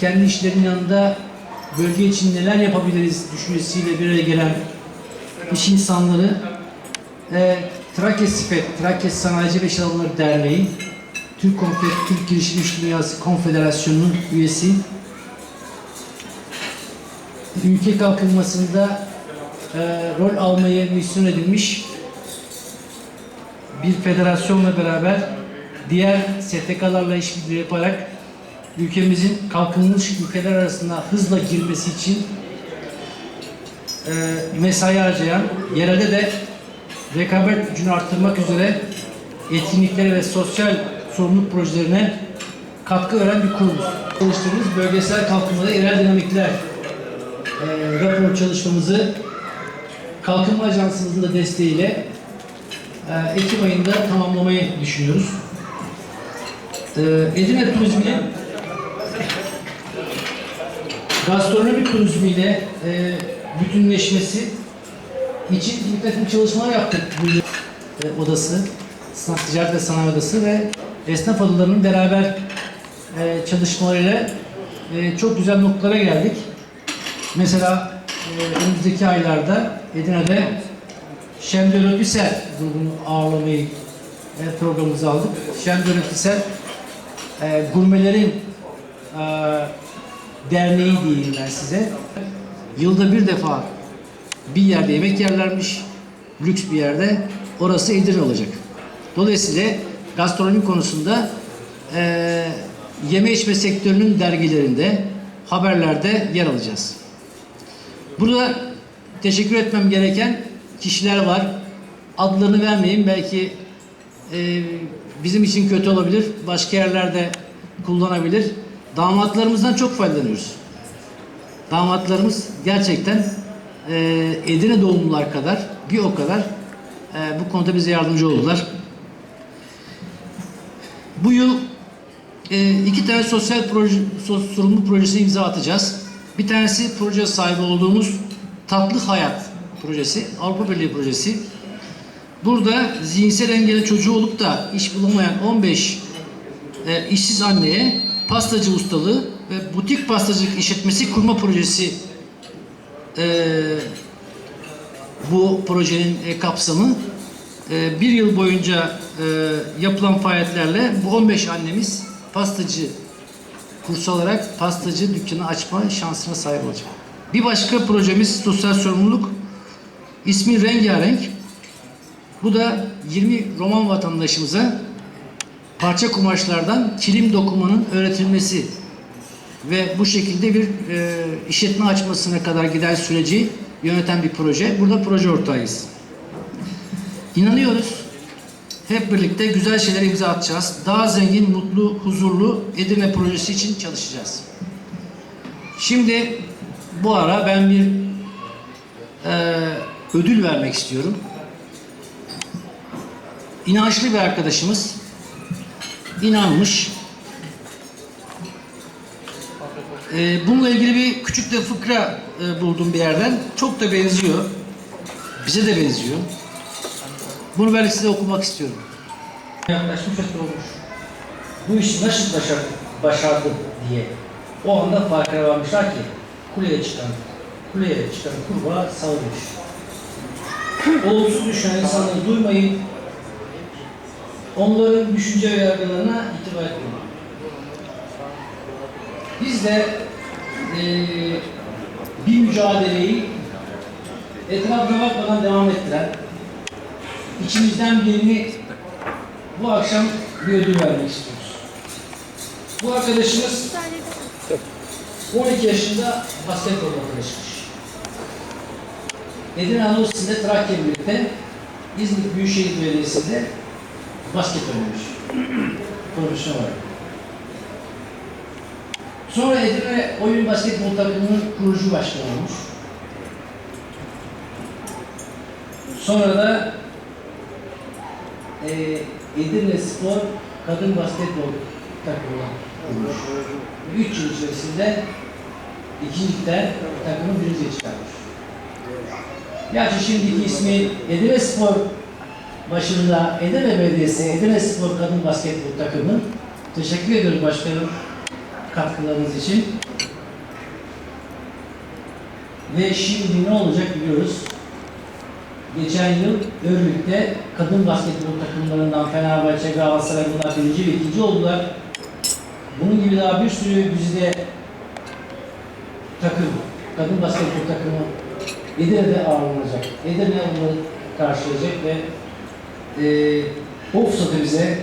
kendi işlerinin yanında bölge için neler yapabiliriz düşüncesiyle bir araya gelen iş insanları e, Trakya SİPET, Trakya Sanayici ve İş Derneği, Türk, Konfe Türk Girişim İş Dünyası Konfederasyonu'nun üyesi, ülke kalkınmasında e, rol almayı misyon edilmiş bir federasyonla beraber diğer STK'larla işbirliği yaparak ülkemizin kalkınmış ülkeler arasında hızla girmesi için e, mesai harcayan, yerelde de rekabet gücünü arttırmak üzere etkinliklere ve sosyal sorumluluk projelerine katkı veren bir kurum. Çalıştığımız bölgesel kalkınmada yerel dinamikler e, rapor çalışmamızı Kalkınma Ajansımızın da desteğiyle e, Ekim ayında tamamlamayı düşünüyoruz. E, Edirne turizminin gastronomi turizmiyle e, bütünleşmesi için bir takım çalışmalar yaptık bu. E, odası, Esnaf Ticaret ve Sanayi Odası ve esnaf odalarının beraber e, çalışmalarıyla e, çok güzel noktalara geldik. Mesela e, önümüzdeki aylarda Edirne'de Şemdön Ötüsel grubunu ağırlamayı e, programımıza aldık. Şemdön Ötüsel e, gurmelerin e, derneği diyeyim ben size. Yılda bir defa bir yerde yemek yerlermiş, lüks bir yerde. Orası Edirne olacak. Dolayısıyla gastronomi konusunda e, yeme içme sektörünün dergilerinde, haberlerde yer alacağız. Burada teşekkür etmem gereken kişiler var. Adlarını vermeyeyim. Belki e, bizim için kötü olabilir. Başka yerlerde kullanabilir. Damatlarımızdan çok faydalanıyoruz. Damatlarımız gerçekten e, Edirne doğumlular kadar bir o kadar e, bu konuda bize yardımcı oldular. Bu yıl e, iki tane sosyal proje, sorumlu projesi imza atacağız. Bir tanesi proje sahibi olduğumuz Tatlı Hayat projesi, Avrupa Birliği projesi. Burada zihinsel engelli çocuğu olup da iş bulamayan 15 e, işsiz anneye pastacı ustalığı ve butik pastacılık işletmesi kurma projesi e, bu projenin e, kapsamı. E, bir yıl boyunca e, yapılan faaliyetlerle bu 15 annemiz pastacı kursu alarak pastacı dükkanı açma şansına sahip olacak. Bir başka projemiz sosyal sorumluluk. İsmi Rengarenk. Bu da 20 Roman vatandaşımıza parça kumaşlardan kilim dokumanın öğretilmesi ve bu şekilde bir e, işletme açmasına kadar giden süreci yöneten bir proje. Burada proje ortağıyız. İnanıyoruz. Hep birlikte güzel şeyler imza atacağız. Daha zengin, mutlu, huzurlu Edirne projesi için çalışacağız. Şimdi bu ara ben bir e, ödül vermek istiyorum. İnançlı bir arkadaşımız inanmış. E, bununla ilgili bir küçük de fıkra e, buldum bir yerden. Çok da benziyor. Bize de benziyor. Bunu ben size okumak istiyorum. Yaklaşmış ve sormuş. Bu işi nasıl başardı, başardı diye. O anda farkına varmışlar ki kuleye çıkan, kuleye çıkan kurbağa savurmuş. Olumsuz düşünen insanları duymayın. Onların düşünce ve yargılarına itibar etmeyin. Biz de eee bir mücadeleyi etrafına bakmadan devam ettiren, içimizden birini bu akşam bir ödül vermek istiyoruz. Bu arkadaşımız 12 yaşında basketbol arkadaşmış. Edirne Anadolu Trakya birlikte İzmir Büyükşehir Belediyesi'nde basket oynamış. Profesyonel. Sonra Edirne Oyun Basketbol takımının kurucu başkanı olmuş. Sonra da e, Edirne Spor Kadın Basketbol takımına kurmuş. 3 yıl içerisinde ikincilikten takımı birinciye çıkarmış. Gerçi şimdiki ismi Edirne Spor başında Edirne Belediyesi Edirne Spor Kadın Basketbol takımı. Teşekkür ediyoruz başkanım. katkılarınız için. Ve şimdi ne olacak biliyoruz. Geçen yıl Örgüt'te kadın basketbol takımlarından Fenerbahçe, Galatasaray bunlar birinci ve ikinci oldular. Bunun gibi daha bir sürü güzide takım, kadın basketbol takımı Edirne'de ağırlanacak. Edirne onları karşılayacak ve e, o fırsatı bize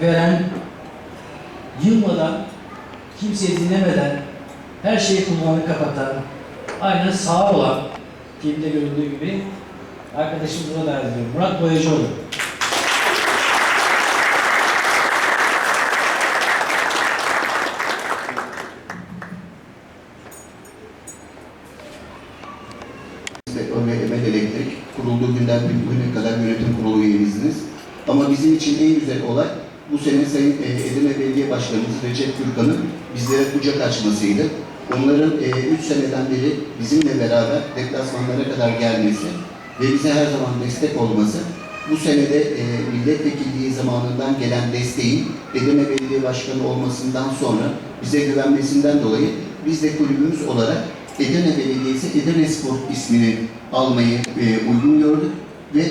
veren, yılmadan, kimseyi dinlemeden, her şeyi kulağını kapatan, aynen sağ olan, filmde görüldüğü gibi arkadaşımıza da ediyorum. Murat Boyacıoğlu. Sektör ve Emel Elektrik kurulduğu günden bugüne kadar yönetim kurulu üyemizdiniz. Ama bizim için en güzel olay bu sene Sayın e, Edirne Belediye Başkanımız Recep Gürkan'ın bizlere kucak açmasıydı. Onların 3 seneden beri bizimle beraber deplasmanlara kadar gelmesi ve bize her zaman destek olması bu senede e, milletvekilliği zamanından gelen desteğin Edirne Belediye Başkanı olmasından sonra bize güvenmesinden dolayı biz de kulübümüz olarak Edirne Belediyesi Edirne Spor ismini almayı e, uygun gördük ve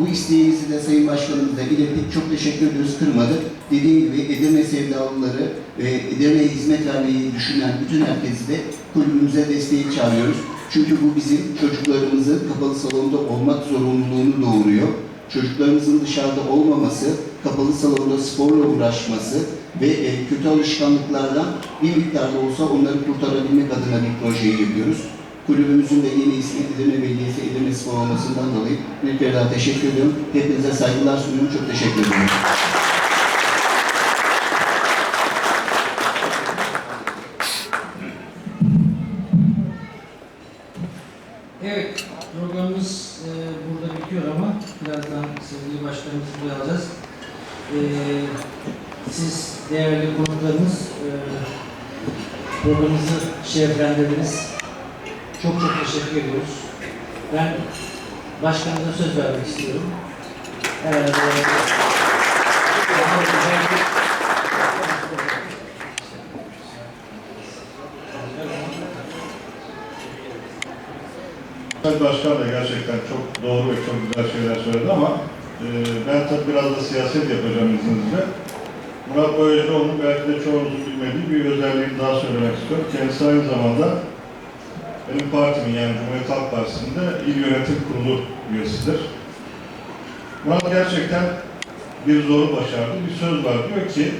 bu isteğimizi de Sayın Başkanımıza ilettik. Çok teşekkür ediyoruz, kırmadı. Dediğim gibi Edirne sevdalıları ve Edirne'ye hizmet vermeyi düşünen bütün herkesi de kulübümüze desteği çağırıyoruz. Çünkü bu bizim çocuklarımızın kapalı salonda olmak zorunluluğunu doğuruyor. Çocuklarımızın dışarıda olmaması, kapalı salonda sporla uğraşması ve e, kötü alışkanlıklardan bir miktar da olsa onları kurtarabilmek adına bir projeyi yapıyoruz. Kulübümüzün de yeni ismi Edirne Belediyesi Edirne Spor olmasından dolayı bir kere daha teşekkür ediyorum. Hepinize saygılar sunuyorum. Çok teşekkür ederim. Evet, programımız e, burada bitiyor ama birazdan sevgili başkanımızı buraya alacağız. E, siz değerli konuklarımız e, programımızı şereflendirdiniz. Çok çok teşekkür ediyoruz. Ben başkanımıza söz vermek istiyorum. Sayın Başkan da gerçekten çok doğru ve çok güzel şeyler söyledi ama e, ben tabii biraz da siyaset yapacağım izninizle. Murat Boyacıoğlu'nun belki de çoğunuzun bilmediği bir özelliğini daha söylemek istiyorum. Kendisi aynı zamanda benim partimin yani Cumhuriyet Halk Partisi'nde il yönetim kurulu üyesidir. Murat gerçekten bir zoru başardı. Bir söz var diyor ki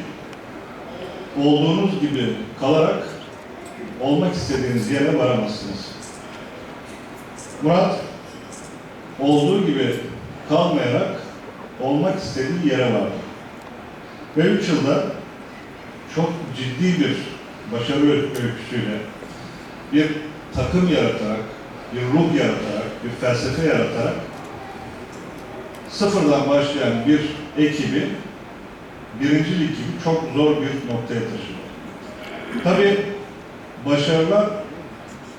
olduğunuz gibi kalarak olmak istediğiniz yere varamazsınız. Murat olduğu gibi kalmayarak olmak istediği yere vardı. Ve üç yılda çok ciddi bir başarı öyküsüyle bir takım yaratarak, bir ruh yaratarak, bir felsefe yaratarak sıfırdan başlayan bir ekibi birinci lig gibi çok zor bir noktaya taşıdı. Tabii başarılar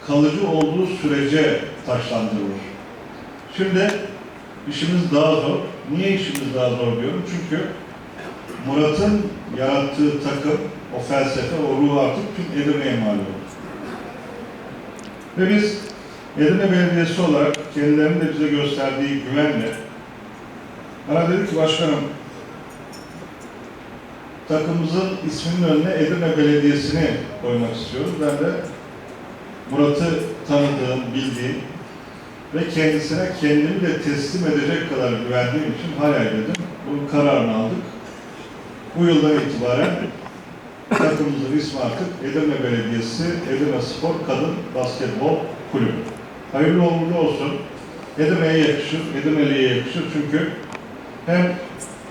kalıcı olduğu sürece taşlandırılır. Şimdi işimiz daha zor. Niye işimiz daha zor diyorum? Çünkü Murat'ın yarattığı takım, o felsefe, o ruh artık tüm Edirne'ye mal oldu. Ve biz Edirne Belediyesi olarak kendilerinin de bize gösterdiği güvenle bana dedi ki başkanım takımımızın isminin önüne Edirne Belediyesi'ni koymak istiyoruz. Ben de Murat'ı tanıdığım, bildiğim ve kendisine kendimi de teslim edecek kadar güvendiğim için hayal dedim. Bunun kararını aldık. Bu yıldan itibaren takımımızın ismi artık Edirne Belediyesi Edirne Spor Kadın Basketbol Kulübü. Hayırlı uğurlu olsun. Edirne'ye yakışır, Edirne'liye yakışır çünkü hem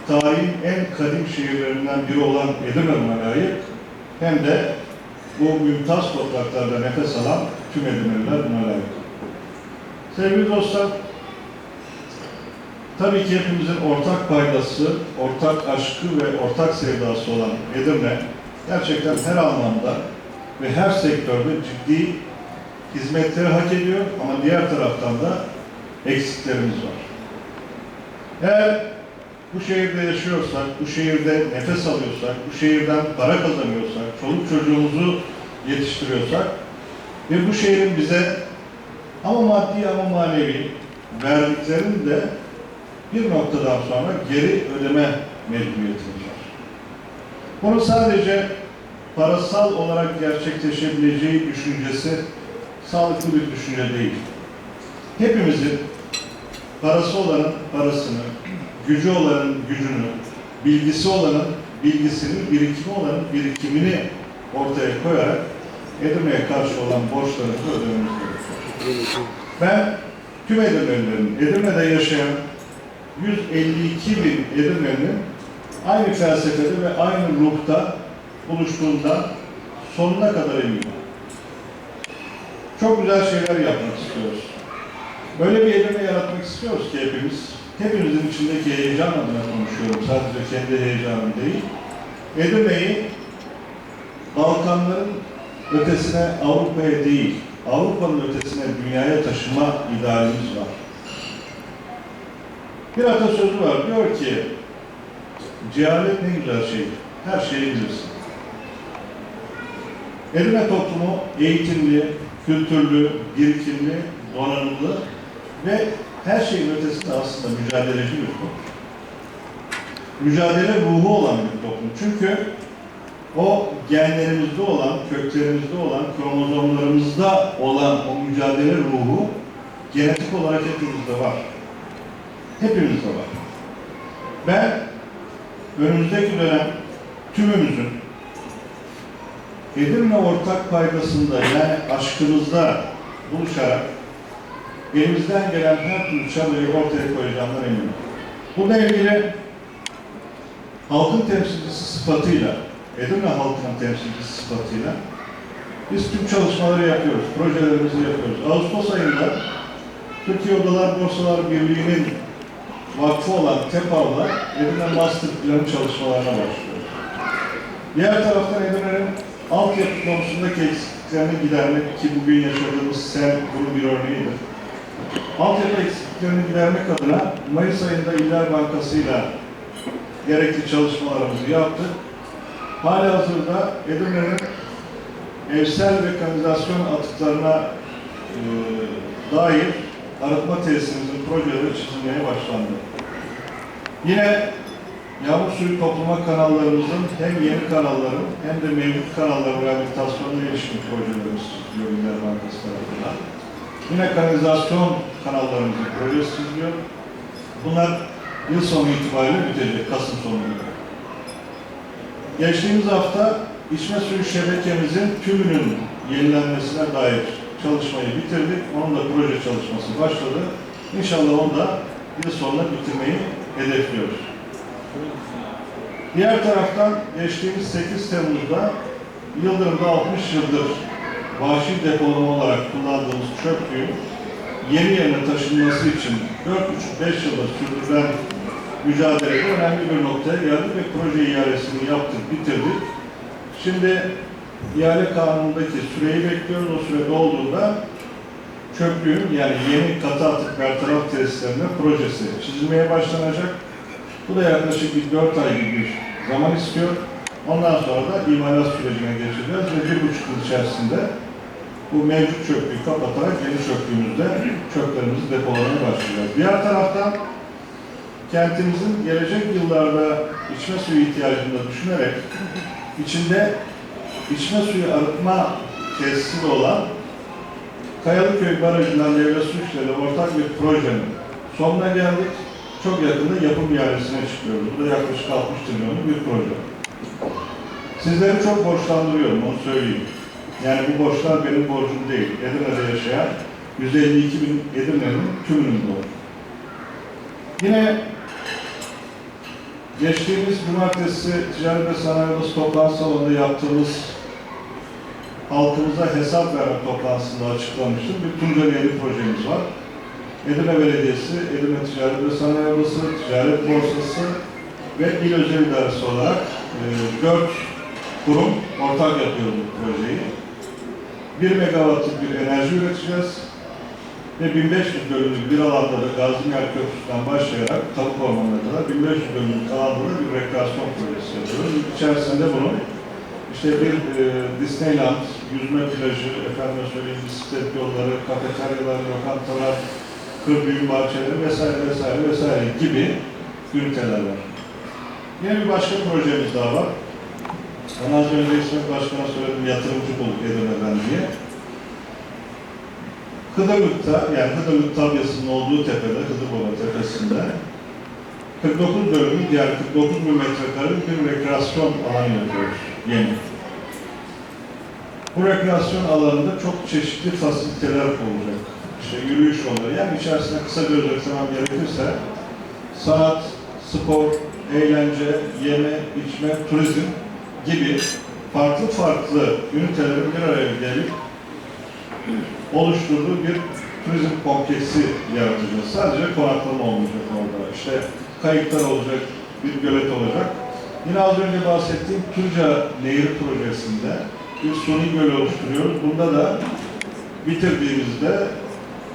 tarihin en kadim şehirlerinden biri olan Edirne buna layık hem de bu mümtaz topraklarda nefes alan tüm Edirneliler buna layık. Sevgili dostlar, tabii ki hepimizin ortak paydası, ortak aşkı ve ortak sevdası olan Edirne, gerçekten her anlamda ve her sektörde ciddi hizmetleri hak ediyor ama diğer taraftan da eksiklerimiz var. Eğer bu şehirde yaşıyorsak, bu şehirde nefes alıyorsak, bu şehirden para kazanıyorsak, çoluk çocuğumuzu yetiştiriyorsak ve bu şehrin bize ama maddi ama manevi verdiklerini de bir noktadan sonra geri ödeme mecburiyetimiz var. Bunu sadece parasal olarak gerçekleşebileceği düşüncesi sağlıklı bir düşünce değil. Hepimizin parası olanın parasını, gücü olanın gücünü, bilgisi olanın bilgisini, birikimi olanın birikimini ortaya koyarak Edirne'ye karşı olan borçlarımızı ödememiz gerekiyor. Ben tüm Edirne'lilerin, Edirne'de yaşayan 152 bin Edirne'nin aynı felsefede ve aynı ruhta buluştuğundan sonuna kadar eminim. Çok güzel şeyler yapmak istiyoruz. Böyle bir Edirne yaratmak istiyoruz ki hepimiz. Hepimizin içindeki heyecan adına konuşuyorum. Sadece kendi heyecanım değil. Edirne'yi Balkanların ötesine Avrupa'ya değil, Avrupa'nın ötesine dünyaya taşıma idealimiz var. Bir atasözü var, diyor ki, cehalet ne güzel şey, her şeyi bilirsin. Edirne toplumu eğitimli, kültürlü, birikimli, donanımlı ve her şeyin ötesinde aslında mücadeleci bir toplum. Mücadele ruhu olan bir toplum. Çünkü o genlerimizde olan, köklerimizde olan, kromozomlarımızda olan o mücadele ruhu genetik olarak hepimizde var. Hepimizde var. Ben önümüzdeki dönem tümümüzün Edirne ortak paydasında yani aşkımızda buluşarak elimizden gelen her türlü çabayı ortaya koyacağımdan eminim. Bununla ilgili halkın temsilcisi sıfatıyla, Edirne halkının temsilcisi sıfatıyla biz tüm çalışmaları yapıyoruz, projelerimizi yapıyoruz. Ağustos ayında Türkiye Odalar Borsalar Birliği'nin vakfı olan TEPAV'la Edirne Master Planı çalışmalarına başlıyoruz. Diğer taraftan Edirne'nin altyapı konusundaki eksikliklerini gidermek ki bugün yaşadığımız sel bunun bir örneğidir. Altyapı eksikliklerini gidermek adına Mayıs ayında İller Bankası'yla gerekli çalışmalarımızı yaptık. Hali hazırda Edirne'nin evsel ve kanalizasyon atıklarına e, dair arıtma tesisimizin projeleri çizilmeye başlandı. Yine yağmur suyu toplama kanallarımızın hem yeni kanalların hem de mevcut kanalların rehabilitasyonuna ilişkin projelerimiz çiziliyor İller Bankası tarafından. Yine kanalizasyon kanallarımızın projesi çiziliyor. Bunlar yıl sonu itibariyle bitecek, Kasım sonunda. Geçtiğimiz hafta içme suyu şebekemizin tümünün yenilenmesine dair çalışmayı bitirdik. Onun da proje çalışması başladı. İnşallah onu da yıl sonuna bitirmeyi hedefliyoruz. Diğer taraftan geçtiğimiz 8 Temmuz'da Yıldırım'da 60 yıldır vahşi depolama olarak kullandığımız çöplüğün yeni yerine taşınması için 4,5-5 yıldır sürdürülen mücadelede önemli bir noktaya geldik ve proje ihalesini yaptık, bitirdik. Şimdi ihale kanunundaki süreyi bekliyoruz. O süre dolduğunda çöplüğün yani yeni katı atık bertaraf tesislerinin projesi çizilmeye başlanacak. Bu da yaklaşık bir 4 ay gibi bir zaman istiyor. Ondan sonra da imalat sürecine geçeceğiz ve bir buçuk yıl içerisinde bu mevcut çöplüğü kapatarak yeni çöplüğümüzde çöplerimizi depolamaya başlayacağız. Diğer taraftan kentimizin gelecek yıllarda içme suyu ihtiyacını da düşünerek içinde içme suyu arıtma tesisi olan Kayalıköy Barajı'ndan devlet su işleri ortak bir projenin sonuna geldik. Çok yakında yapım ihalesine çıkıyoruz. Bu da yaklaşık 60 trilyonluk bir proje. Sizleri çok borçlandırıyorum, onu söyleyeyim. Yani bu borçlar benim borcum değil. Edirne'de yaşayan 152 bin Edirne'nin tümünün borcu. Yine geçtiğimiz cumartesi Ticaret ve Sanayi Odası toplantı salonunda yaptığımız halkımıza hesap verme toplantısında açıklamıştım. Bir Tunceli'li projemiz var. Edirne Belediyesi, Edirne Ticaret ve Sanayi Odası, Ticaret Borsası ve İl Özel İdaresi olarak e, dört kurum ortak yapıyor bu projeyi. 1 megawattlık bir enerji üreteceğiz. ve 1500 dönümlük bir alanda da Gazimer Köprüsü'nden başlayarak Tavuk Ormanı'na kadar 1500 dönümlük alanda da bir rekreasyon projesi yapıyoruz. İçerisinde bunun işte bir e, Disneyland, yüzme plajı, efendim söyleyeyim bisiklet yolları, kafeteryalar, lokantalar, kır düğün bahçeleri vesaire vesaire vesaire gibi üniteler var. Yine bir başka projemiz daha var. Ben az önce İsmet Başkan'a söyledim yatırımcı bulduk Edirne'den diye. Kıdırlık'ta, yani Kıdırlık tabyasının olduğu tepede, Kıdırbaba tepesinde 49 dönümlük yani 49 bin metrekarelik bir rekreasyon alanı yapıyoruz yeni. Bu rekreasyon alanında çok çeşitli fasiliteler olacak. İşte yürüyüş yolları, yani içerisinde kısa bir özetlemem gerekirse sanat, spor, eğlence, yeme, içme, turizm gibi farklı farklı ünitelerin bir araya gelip oluşturduğu bir turizm kompleksi yaratacağız. Sadece konaklama olmayacak orada. İşte kayıklar olacak, bir gölet olacak. Yine az önce bahsettiğim Turca Nehri projesinde bir suni göl oluşturuyoruz. Bunda da bitirdiğimizde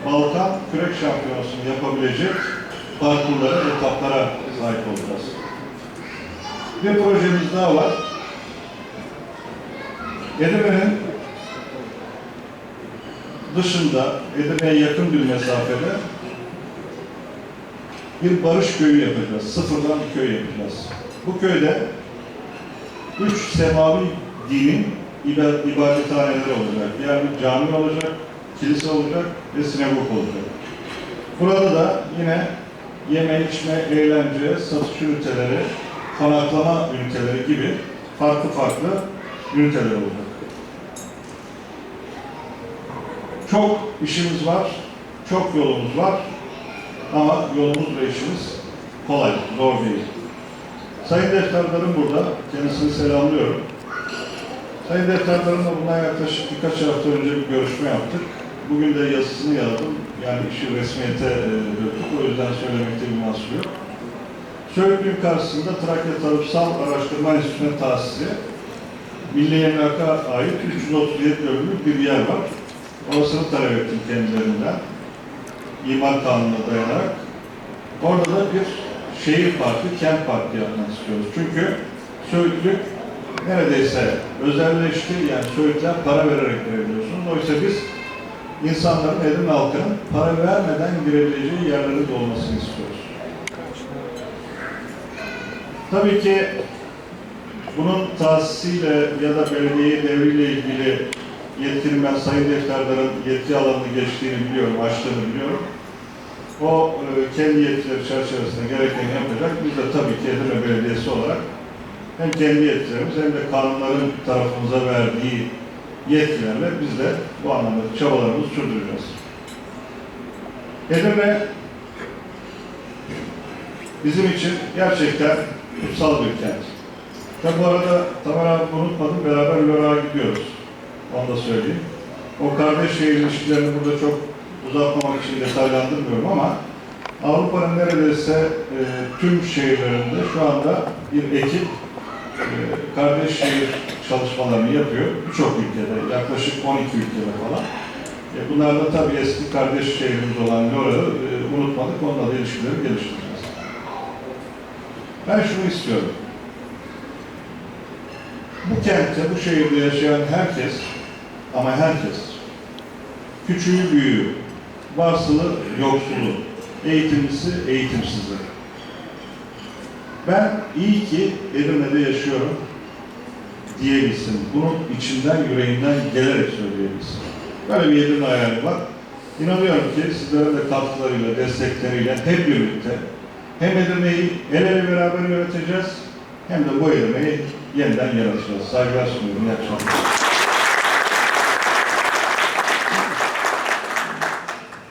Balkan Kürek Şampiyonası'nı yapabilecek parkurlara, etaplara sahip olacağız. Bir projemiz daha var. Edirne'nin dışında, Edirne'ye yakın bir mesafede bir barış köyü yapacağız. Sıfırdan bir köy yapacağız. Bu köyde üç semavi dinin iba- ibadethaneleri olacak. Yani cami olacak, kilise olacak ve sinagog olacak. Burada da yine yeme, içme, eğlence, satış üniteleri, konaklama üniteleri gibi farklı farklı üniteler olacak. Çok işimiz var, çok yolumuz var ama yolumuz ve işimiz kolay, zor değil. Sayın defterlerim burada, kendisini selamlıyorum. Sayın defterlerimle bundan yaklaşık birkaç hafta önce bir görüşme yaptık. Bugün de yazısını yazdım. Yani işi resmiyete e, döktük. O yüzden söylemekte bir mahsur yok. Söğütlüğün karşısında Trakya Tarımsal Araştırma Enstitüsü'ne tahsisi Milli Emlak'a ait 337 bölümlük bir yer var. Orasını talep ettim kendilerinden. İmar kanununa dayanarak. Orada da bir şehir parkı, kent parkı yapmak istiyoruz. Çünkü Söğütlük neredeyse özelleşti. Yani Söğütler para vererek girebiliyorsunuz. Oysa biz insanların, Edirne halkının para vermeden girebileceği yerlerin olmasını istiyoruz. Tabii ki bunun tahsisiyle ya da belediye devriyle ilgili yetkinin ben Sayın Defterdar'ın yetki alanını geçtiğini biliyorum, açtığını biliyorum. O e, kendi yetkileri çerçevesinde gerekeni yapacak. Biz de tabii ki Edirne Belediyesi olarak hem kendi yetkilerimiz hem de kanunların tarafımıza verdiği yetkilerle biz de bu anlamda çabalarımızı sürdüreceğiz. Edirne bizim için gerçekten kutsal bir kent. Ve bu arada Tamer abi unutmadım, beraber Lora'a gidiyoruz. Onu da söyleyeyim. O kardeş şehir ilişkilerini burada çok uzatmamak için detaylandırmıyorum ama Avrupa'nın neredeyse e, tüm şehirlerinde şu anda bir ekip e, kardeş şehir çalışmalarını yapıyor. Birçok ülkede, yaklaşık 12 ülkede falan. E, bunlarla tabii eski kardeş şehrimiz olan Lora'yı e, unutmadık. Onunla da ilişkileri geliştireceğiz. Ben şunu istiyorum. Bu kentte, bu şehirde yaşayan herkes, ama herkes, küçüğü büyüğü, varsılı yoksulu, eğitimlisi eğitimsizi. Ben iyi ki Edirne'de yaşıyorum diyebilsin. Bunun içinden, yüreğinden gelerek söyleyebilsin. Böyle bir Edirne hayali var. İnanıyorum ki sizlerin de katkılarıyla, destekleriyle hep birlikte hem Edirne'yi el ele beraber yöneteceğiz hem de bu Edirne'yi yeniden yaratacağız. Saygılar sunuyorum. İyi akşamlar.